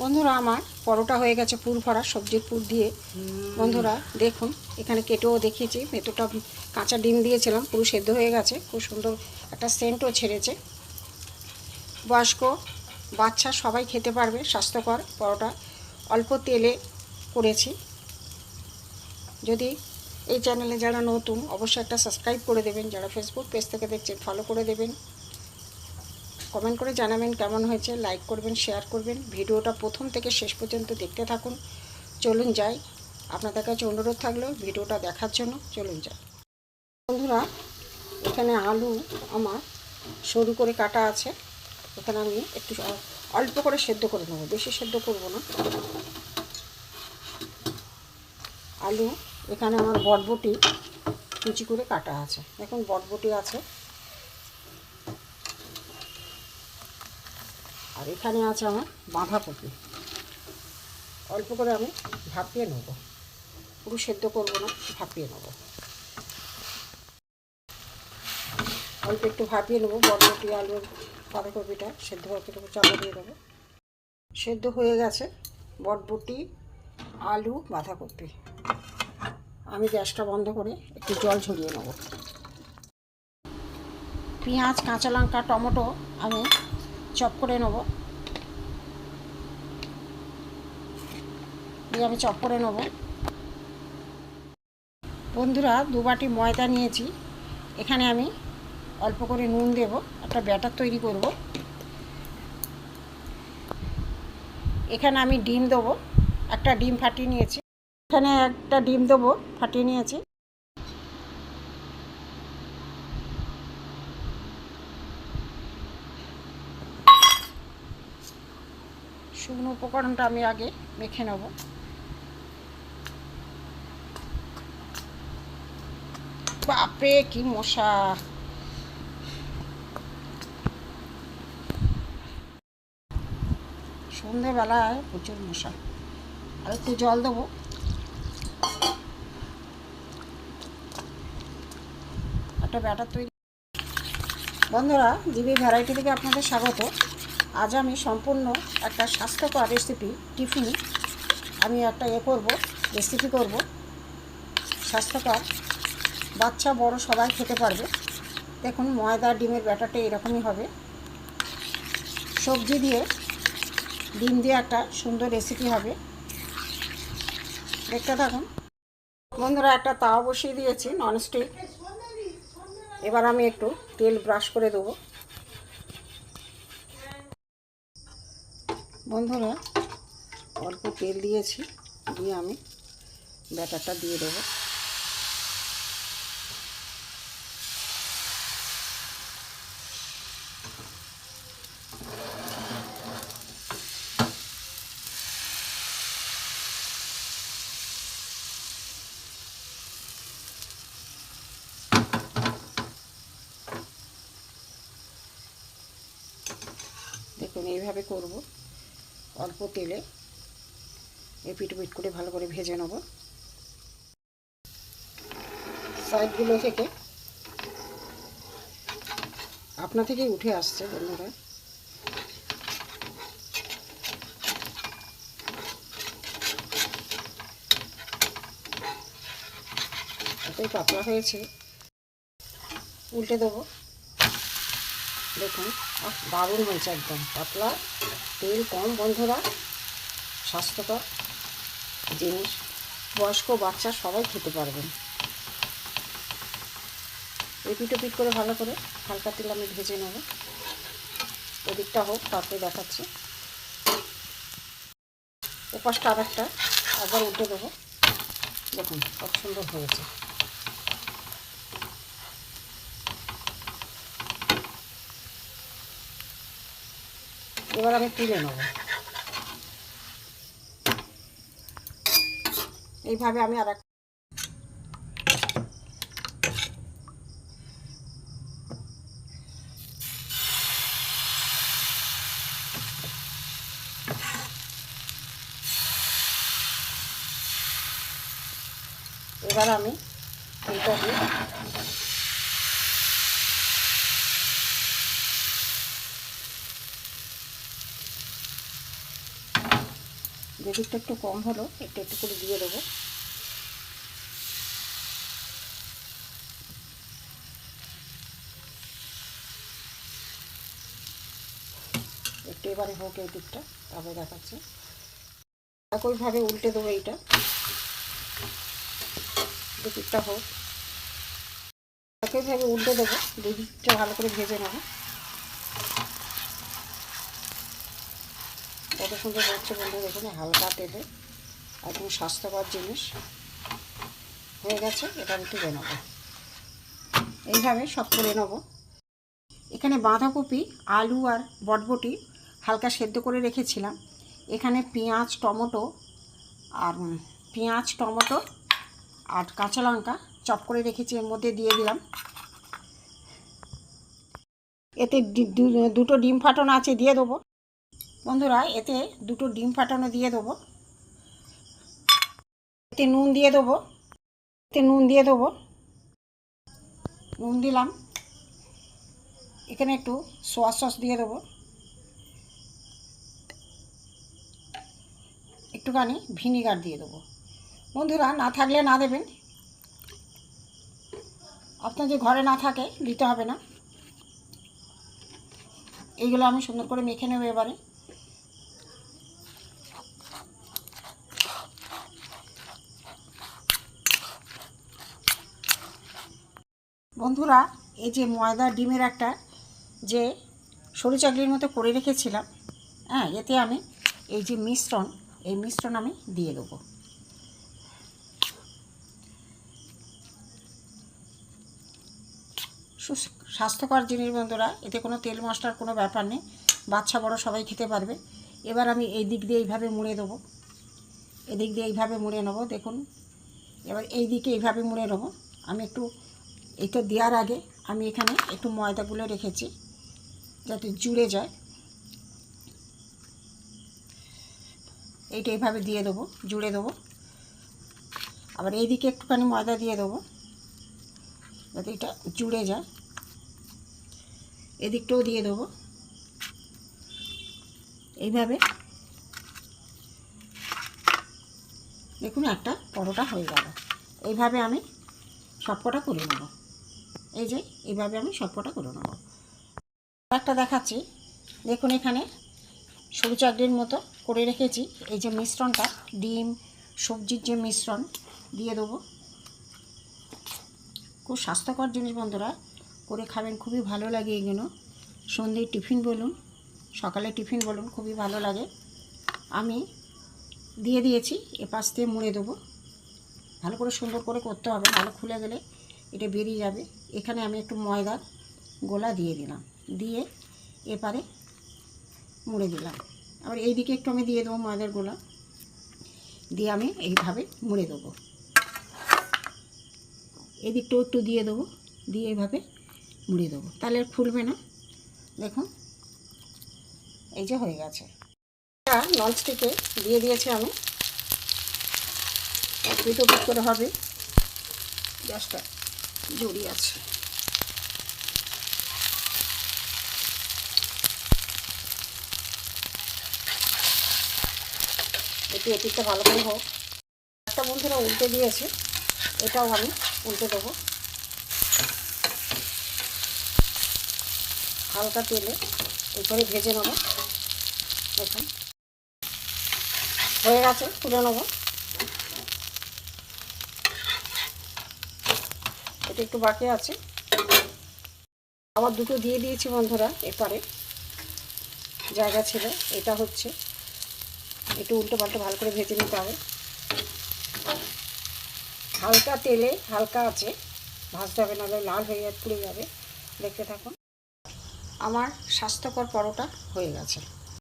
বন্ধুরা, আমার পরোটা হয়ে গেছে পুর ভরা, সবজির পুর দিয়ে। বন্ধুরা, দেখুন, এখানে কেটেও দেখিয়েছি। ভেতরটা কাঁচা ডিম দিয়েছিলাম, পুরো সেদ্ধ হয়ে গেছে। খুব সুন্দর একটা সেন্টও ছেড়েছে। বয়স্ক বাচ্চা সবাই খেতে পারবে, স্বাস্থ্যকর পরোটা। অল্প তেলে করেছি। যদি এই চ্যানেলে যারা নতুন, অবশ্যই একটা সাবস্ক্রাইব করে দেবেন। যারা ফেসবুক পেজ থেকে দেখছেন ফলো করে দেবেন। কমেন্ট করে জানাবেন কেমন হয়েছে লাইক করবেন শেয়ার করবেন। ভিডিওটা প্রথম থেকে শেষ পর্যন্ত দেখতে থাকুন। চলুন যাই। আপনাদের কাছে অনুরোধ থাকলেও ভিডিওটা দেখার জন্য। চলুন যাই। বন্ধুরা, এখানে আলু আমার সরু করে কাটা আছে। এখানে আমি একটু অল্প করে সেদ্ধ করে নেব। বেশি সেদ্ধ করব না। আলু, এখানে আমার বটবটি কুচি করে কাটা আছে। এখন বটবটি আছে। আর এখানে আছে আমার বাঁধাকপি। অল্প করে আমি ভাপিয়ে নেব। পুরো সেদ্ধ করব না, ভাপিয়ে নেব। অল্প একটু ভাপিয়ে নেব, বরবটি আলুর বাঁধাকপিটা সেদ্ধ ভাপিয়ে দেবো চাপা দিয়ে দেবো। সেদ্ধ হয়ে গেছে বটবটি আলু, বাঁধাকপি। আমি গ্যাসটা বন্ধ করে একটু জল ছড়িয়ে নেব। পেঁয়াজ, কাঁচা লঙ্কা, টমেটো আমি চপ করে নেব। দিয়ে আমি চপ করে নেব। বন্ধুরা, দু বাটি ময়দা নিয়েছি। এখানে আমি অল্প করে নুন দেব, একটা ব্যাটার তৈরি করব। এখানে আমি ডিম দেবো, একটা ডিম ফাটিয়ে নিয়েছি। এখানে একটা ডিম দেবো, ফাটিয়ে নিয়েছি। শুকনো উপকরণটা আমি আগে মেখে নেব। বাপরে, কি মশা! সন্ধেবেলায় প্রচুর মশা। আর একটু জল দেবো। একটা ব্যাটার তৈরি বন্ধুরা দিবি ভ্যারাইটি থেকে আপনাদের স্বাগত। আজ আমি সম্পূর্ণ একটা স্বাস্থ্যকর রেসিপি টিফিন। আমি একটা এ করব রেসিপি করব। স্বাস্থ্যকর। বাচ্চা, বড় সবাই খেতে পারবে। দেখুন, ময়দা, ডিমের ব্যাটারটা এরকমই হবে। সবজি দিয়ে ডিম দিয়ে একটা সুন্দর রেসিপি হবে। দেখতে থাকুন। বন্ধুরা, একটা তাওয়া বসিয়ে দিয়েছি ননস্টিক এবার আমি একটু তেল ব্রাশ করে দেবো। বন্ধুরা অল্প তেল দিয়েছি দিয়ে আমি ব্যাটারটা দিয়ে দেবো। দেখুন এইভাবে করব। অল্প তেলে এপিট পিট করে ভালো করে ভেজে নেব। সাইডগুলো থেকে আপনা থেকেই উঠে আসছে বন্ধুরা। পাতলা হয়েছে। উল্টে দেবো। দেখুন দারুণ হয়েছে একদম। পাতলা, তেল কম বন্ধুরা স্বাস্থ্যকর জিনিস। বয়স্ক বাচ্চা সবাই খেতে পারবেন। এপিট ওপিট করে ভালো করে হালকা তেল আমি ভেজে নেব। ওদিকটা হোক, তারপরে দেখাচ্ছি। ওপাশটা আর একটা আবার উল্টে দেবো। দেখুন, কত সুন্দর হয়েছে। এবার আমি তুলে নেব। এইভাবে আমি আর এবার আমি যেদিকটা একটু কম হলো, একটু একটু করে দিয়ে দেবো। একটু এবারে হোক এই দিকটা, তারপরে দেখাচ্ছে। একইভাবে উল্টে দেবো এইটা। দুদিকটা হোক। একইভাবে উল্টে দেবো, দুদিকটা ভালো করে ভেজে নেব। সুন্দর হচ্ছে বন্ধু দেখুন, হালকা তেলে একদম স্বাস্থ্যকর জিনিস। হয়ে গেছে এটা আমি তুলে নেব এইভাবে সব করে নেব। এখানে বাঁধাকপি, আলু আর বটবটি হালকা সেদ্ধ করে রেখেছিলাম। এখানে পেঁয়াজ, টমেটো আর পেঁয়াজ, টমেটো আর কাঁচা লঙ্কা চপ করে রেখেছি, এর মধ্যে দিয়ে দিলাম। এতে দুটো ডিম ফাটন আছে, দিয়ে দেবো। বন্ধুরা, এতে দুটো ডিম ফাটানো দিয়ে দেবো। এতে নুন দিয়ে দেবো। এতে নুন দিয়ে দেবো। নুন দিলাম। এখানে একটু সোয়া সস দিয়ে দেবো। একটুখানি ভিনিগার দিয়ে দেবো। বন্ধুরা, না থাকলে না দেবেন। আপনার যে ঘরে না থাকে, দিতে হবে না। এইগুলো আমি সুন্দর করে মেখে নেব এবারে। বন্ধুরা, এই যে ময়দা, ডিমের একটা যে সরু চাকরির মতো করে রেখেছিলাম হ্যাঁ এতে আমি এই যে মিশ্রণ, এই মিশ্রণ আমি দিয়ে দেবো। স্বাস্থ্যকর জিনিস বন্ধুরা, এতে কোনো তেল মশলার কোনো ব্যাপার নেই, বাচ্চা বড় সবাই খেতে পারবে। এবার আমি এই দিক দিয়ে এইভাবে মুড়ে দেবো। এদিক দিয়ে এইভাবে মুড়ে নেব, দেখুন। এবার এই দিকে এইভাবে মুড়ে নেব। আমি একটু এটা দেওয়ার আগে আমি এখানে একটু ময়দাগুলো রেখেছি, যাতে জুড়ে যায়। এইটা এইভাবে দিয়ে দেবো, জুড়ে দেবো। আবার এইদিকে একটুখানি ময়দা দিয়ে দেবো, যাতে এটা জুড়ে যায়। এদিকটাও দিয়ে দেবো। এইভাবে। দেখুন, একটা পরোটা হয়ে গেল। এইভাবে আমি সবকটা করে নেব। এই যে, এইভাবে আমি সবকটা করে নেব। একটা দেখাচ্ছি। দেখুন এখানে সরু চাকরির মতো করে রেখেছি। এই যে মিশ্রণটা, ডিম, সবজির যে মিশ্রণ দিয়ে দেবো। খুব স্বাস্থ্যকর জিনিস বন্ধুরা, করে খাবেন, খুবই ভালো লাগে এগুলো। সন্ধ্যের টিফিন বলুন, সকালে টিফিন বলুন, খুবই ভালো লাগে। আমি দিয়ে দিয়েছি এ পাশ দিয়ে মুড়ে দেবো। ভালো করে সুন্দর করে করতে হবে, ভালো খুলে গেলে এটা বেরিয়ে যাবে। এখানে আমি একটু ময়দার গোলা দিয়ে দিলাম। দিয়ে এপারে মুড়ে দিলাম। আবার এই দিকে একটু আমি দিয়ে দেবো ময়দার গোলা। দিয়ে আমি এইভাবে মুড়ে দেবো। এদিকটাও একটু দিয়ে দেবো। দিয়ে এইভাবে মুড়ে দেবো। তাহলে খুলবে না। দেখুন এই যে হয়ে গেছে। ননস্টিকে দিয়ে দিয়েছি আমি। পিঠ করে হবে। গ্যাসটা। জড়িয়ে আছে। একটু এটিকটা ভালো করে হোক। একটা বন্ধুরা উল্টে দিয়েছে, এটাও আমি উল্টে দেবো। হালকা তেলে এরপরে ভেজে নেব। দেখুন। হয়ে গেছে, তুলে নেব। এটা একটু বাকি আছে। আবার দুটো দিয়ে দিয়েছি বন্ধুরা এপারে। জায়গা ছিল, এটা হচ্ছে। একটু উল্টো পাল্টে ভালো করে ভেজে নিতে হবে। হালকা তেলে হালকা আছে, ভাজতে হবে, নাহলে লাল হয়ে যাবে, পুড়ে যাবে। দেখতে থাকুন। আমার স্বাস্থ্যকর পরোটা হয়ে গেছে।